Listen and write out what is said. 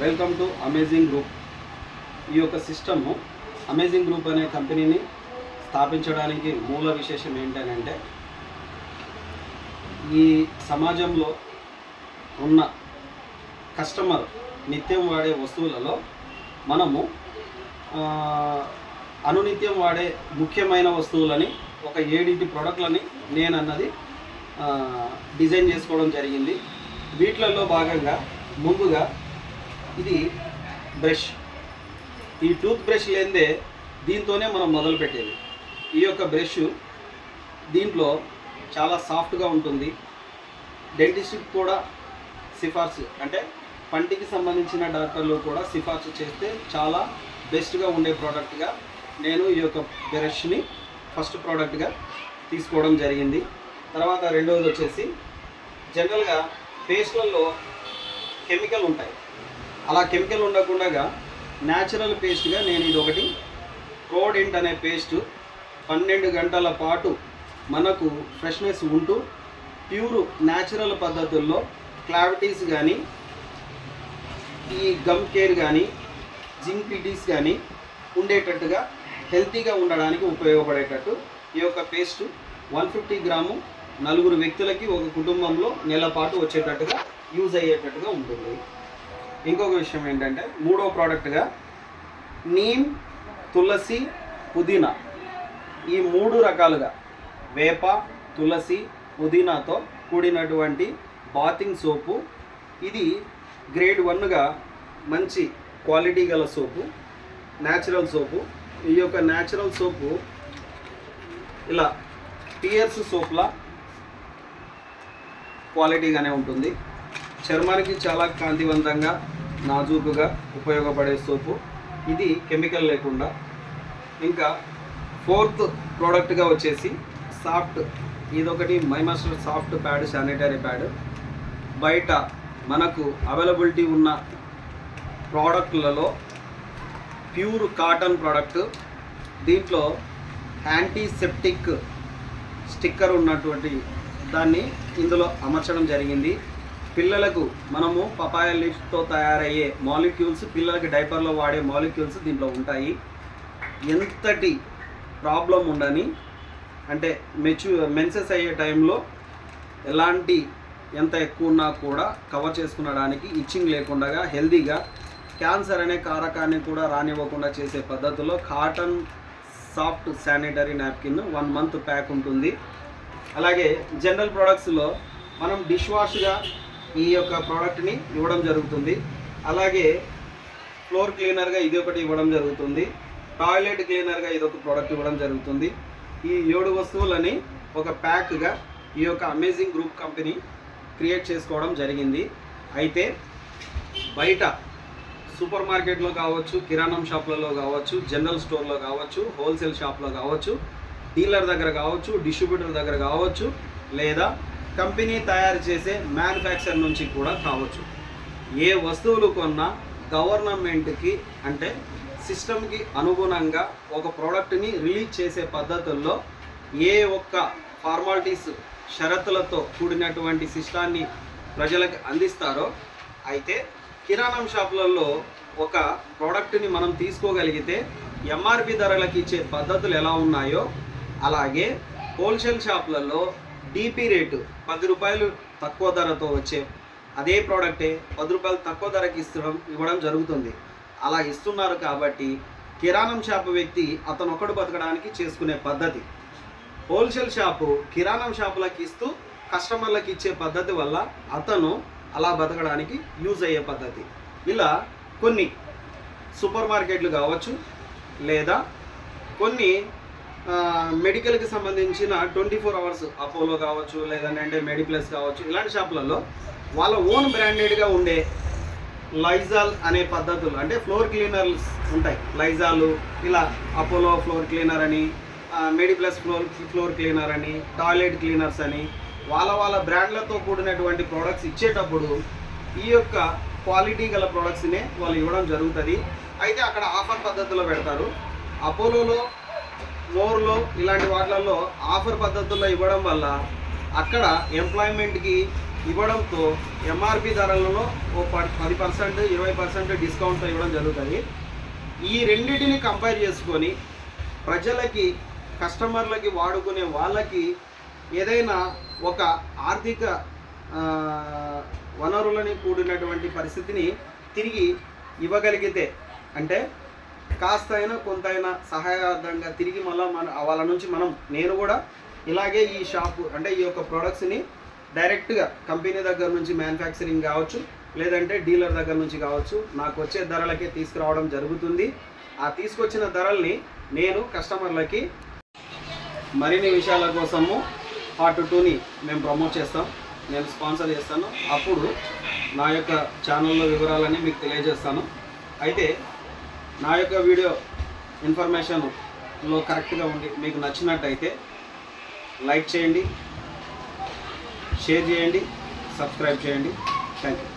Welcome to amazing group ఈ యొక్క system amazing group అనే కంపెనీని స్థాపించడానికి మూల విశేషం ఏంటంటే ఈ సమాజంలో ఉన్న కస్టమర్ నిత్యం వాడే వస్తువులలో మనము అనునిత్యం వాడే ముఖ్యమైన వస్తువులని ఒక ఏడింటి ప్రోడక్ట్లని నేను అన్నది డిజైన్ చేసుకోవడం జరిగింది. వీటిలలో భాగంగా ముందుగా ఇది బ్రష్. ఈ టూత్ బ్రష్ లేదే దీంతోనే మనం మొదలుపెట్టేది ఈ యొక్క బ్రష్ దీంట్లో చాలా సాఫ్ట్గా ఉంటుంది. డెంటిస్ట్కి కూడా సిఫార్సు అంటే పంటికి సంబంధించిన డాక్టర్లు కూడా సిఫార్సు చేస్తే చాలా బెస్ట్గా ఉండే ప్రోడక్ట్గా నేను ఈ యొక్క బ్రష్ని ఫస్ట్ ప్రోడక్ట్గా తీసుకోవడం జరిగింది. తర్వాత రెండవది వచ్చేసి జనరల్గా పేస్ట్లలో కెమికల్ ఉంటాయి. అలా కెమికల్ ఉండకుండా న్యాచురల్ పేస్ట్గా నేను ఇది ఒకటి ప్రోడెంట్ అనే పేస్ట్ పన్నెండు గంటల పాటు మనకు ఫ్రెష్నెస్ ఉంటూ ప్యూర్ న్యాచురల్ పద్ధతుల్లో క్లావిటీస్ కానీ ఈ గమ్ కేర్ కానీ జింక్పిటీస్ కానీ ఉండేటట్టుగా హెల్తీగా ఉండడానికి ఉపయోగపడేటట్టు ఈ యొక్క పేస్ట్ వన్ ఫిఫ్టీ గ్రాము నలుగురు వ్యక్తులకి ఒక కుటుంబంలో నెల పాటు వచ్చేటట్టుగా యూజ్ అయ్యేటట్టుగా ఉంటుంది. ఇంకొక విషయం ఏంటంటే మూడో ప్రోడక్ట్గా నీమ్ తులసి పుదీనా. ఈ మూడు రకాలుగా వేప తులసి పుదీనాతో కూడినటువంటి బాతింగ్ సోపు. ఇది గ్రేడ్ వన్గా మంచి క్వాలిటీ గల సోపు న్యాచురల్ సోపు. ఈ యొక్క న్యాచురల్ సోపు ఇలా పియర్స్ సోప్లా క్వాలిటీగానే ఉంటుంది. చర్మానికి చాలా కాంతివంతంగా నాజూకుగా ఉపయోగపడే సోపు. ఇది కెమికల్ లేకుండా. ఇంకా ఫోర్త్ ప్రోడక్ట్గా వచ్చేసి సాఫ్ట్. ఇదొకటి my master soft pad sanitary pad. బయట మనకు అవైలబిలిటీ ఉన్న ప్రోడక్ట్లలో ప్యూర్ కాటన్ ప్రోడక్ట్. దీంట్లో యాంటీసెప్టిక్ స్టిక్కర్ ఉన్నటువంటి దాన్ని ఇందులో అమర్చడం జరిగింది. పిల్లలకు మనము పపాయ లీఫ్తో తయారయ్యే మాలిక్యూల్స్ పిల్లలకి డైపర్లో వాడే మాలిక్యూల్స్ దీంట్లో ఉంటాయి. ఎంతటి ప్రాబ్లం ఉండని అంటే మెచ్యూ మెన్సెస్ అయ్యే టైంలో ఎలాంటి ఎంత ఎక్కువ ఉన్నా కూడా కవర్ చేసుకునడానికి ఇచ్చింగ్ లేకుండా హెల్దీగా క్యాన్సర్ అనే కారకాన్ని కూడా రానివ్వకుండా చేసే పద్ధతిలో cotton soft sanitary napkin one month pack ఉంటుంది. అలాగే జనరల్ ప్రోడక్ట్స్లో మనం డిష్ వాష్గా ఈ యొక్క ప్రోడక్ట్ని ఇవ్వడం జరుగుతుంది. అలాగే ఫ్లోర్ క్లీనర్గా ఇది ఒకటి ఇవ్వడం జరుగుతుంది. టాయిలెట్ క్లీనర్గా ఇది ఒక ప్రోడక్ట్ ఇవ్వడం జరుగుతుంది. ఈ ఏడు వస్తువులని ఒక ప్యాక్గా ఈ యొక్క అమేజింగ్ గ్రూప్ కంపెనీ క్రియేట్ చేసుకోవడం జరిగింది. అయితే బయట సూపర్ మార్కెట్లో కావచ్చు కిరాణం షాప్లలో కావచ్చు జనరల్ స్టోర్లో కావచ్చు హోల్సేల్ షాప్లో కావచ్చు డీలర్ దగ్గర కావచ్చు డిస్ట్రిబ్యూటర్ దగ్గర కావచ్చు లేదా కంపెనీ తయారు చేసే మ్యానుఫ్యాక్చర్ నుంచి కూడా కావచ్చు. ఏ వస్తువులు కొన్నా గవర్నమెంట్కి అంటే సిస్టమ్కి అనుగుణంగా ఒక ప్రోడక్ట్ని రిలీజ్ చేసే పద్ధతుల్లో ఏ ఒక్క ఫార్మాలిటీస్ షరతులతో కూడినటువంటి సిస్టాన్ని ప్రజలకు అందిస్తారో అయితే కిరాణం షాపులలో ఒక ప్రోడక్ట్ని మనం తీసుకోగలిగితే ఎంఆర్పి ధరలకు ఇచ్చే పద్ధతులు ఎలా ఉన్నాయో అలాగే హోల్సేల్ షాపులలో డీపీ రేటు పది రూపాయలు తక్కువ ధరతో వచ్చే అదే ప్రోడక్టే పది రూపాయలు తక్కువ ధరకి ఇస్తడం ఇవ్వడం జరుగుతుంది. అలా ఇస్తున్నారు కాబట్టి కిరాణం షాపు వ్యక్తి అతను ఒకడు బతకడానికి చేసుకునే పద్ధతి. హోల్సేల్ షాపు కిరాణం షాపులకు ఇస్తూ కస్టమర్లకు ఇచ్చే పద్ధతి వల్ల అతను అలా బతకడానికి యూజ్ అయ్యే పద్ధతి. ఇలా కొన్ని సూపర్ మార్కెట్లు కావచ్చు లేదా కొన్ని మెడికల్కి సంబంధించిన ట్వంటీ ఫోర్ అవర్స్ అపోలో కావచ్చు లేదంటే మెడిప్లస్ కావచ్చు ఇలాంటి షాపులలో వాళ్ళ ఓన్ బ్రాండెడ్గా ఉండే లైజాల్ అనే పద్ధతులు అంటే ఫ్లోర్ క్లీనర్స్ ఉంటాయి. లైజాలు ఇలా అపోలో ఫ్లోర్ క్లీనర్ అని మెడిప్లస్ ఫ్లోర్ ఫ్లోర్ క్లీనర్ అని టాయిలెట్ క్లీనర్స్ అని వాళ్ళ వాళ్ళ బ్రాండ్లతో కూడినటువంటి ప్రోడక్ట్స్ ఇచ్చేటప్పుడు ఈ యొక్క క్వాలిటీ గల ప్రోడక్ట్స్నే వాళ్ళు ఇవ్వడం జరుగుతుంది. అయితే అక్కడ ఆఫర్ పద్ధతిలో పెడతారు. అపోలోలో మోర్లో ఇలాంటి వాటిలలో ఆఫర్ పద్ధతుల్లో ఇవ్వడం వల్ల అక్కడ ఎంప్లాయ్మెంట్కి ఇవ్వడంతో ఎంఆర్పి ధరలలో ఓ ప- పది పర్సెంట్ ఇరవై పర్సెంట్ డిస్కౌంట్ ఇవ్వడం జరుగుతుంది. ఈ రెండింటిని కంపేర్ చేసుకొని ప్రజలకి కస్టమర్లకి వాడుకునే వాళ్ళకి ఏదైనా ఒక ఆర్థిక వనరులని కూడినటువంటి పరిస్థితిని తిరిగి ఇవ్వగలిగితే అంటే కాస్త అయినా కొంత అయినా సహాయార్థంగా తిరిగి మళ్ళీ మన వాళ్ళ నుంచి మనం నేను కూడా ఇలాగే ఈ షాపు అంటే ఈ యొక్క ప్రొడక్ట్స్ని డైరెక్ట్గా కంపెనీ దగ్గర నుంచి మ్యానుఫ్యాక్చరింగ్ కావచ్చు లేదంటే డీలర్ దగ్గర నుంచి కావచ్చు నాకు వచ్చే ధరలకే తీసుకురావడం జరుగుతుంది. ఆ తీసుకొచ్చిన ధరల్ని నేను కస్టమర్లకి మరిన్ని విషయాల కోసము పార్ట్ టూని మేము ప్రమోట్ చేస్తాం. నేను స్పాన్సర్ చేస్తాను. అప్పుడు నా యొక్క ఛానల్లో వివరాలన్నీ మీకు తెలియజేస్తాను. అయితే నా యొక్క వీడియో ఇన్ఫర్మేషన్లో కరెక్ట్గా ఉండి మీకు నచ్చినట్టయితే లైక్ చేయండి షేర్ చేయండి సబ్స్క్రైబ్ చేయండి. Thank you